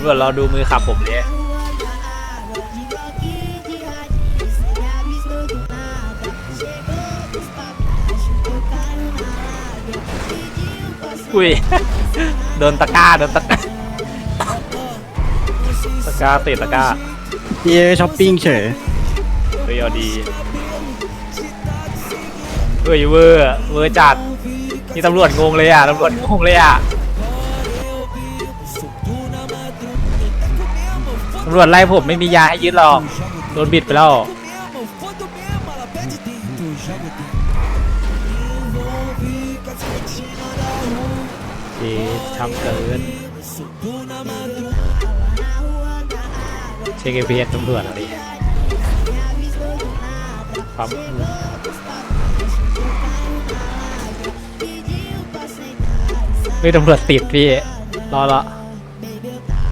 ตำรวจรอดูมือขับผมเลยอุ้ยโดนตะกร้าโดนตะกร้าตะกร้าติดตะกร้าพี่ช้อปปิ้งเฉยเฮ้ยเอาดีเฮ้ยเวอร์เวอร์จัดนี่ตำรวจงงเลยอะตำรวจงงเลยอะำรวจไล่ผมไม่มียาให้ยึดหรอก โดนบิดไปแล้วเอ๊ะช้ำเกิน เช็คเอพีเอสตำรวจอะไรปั๊มเฮ้ยตำรวจติดพี่ รอละ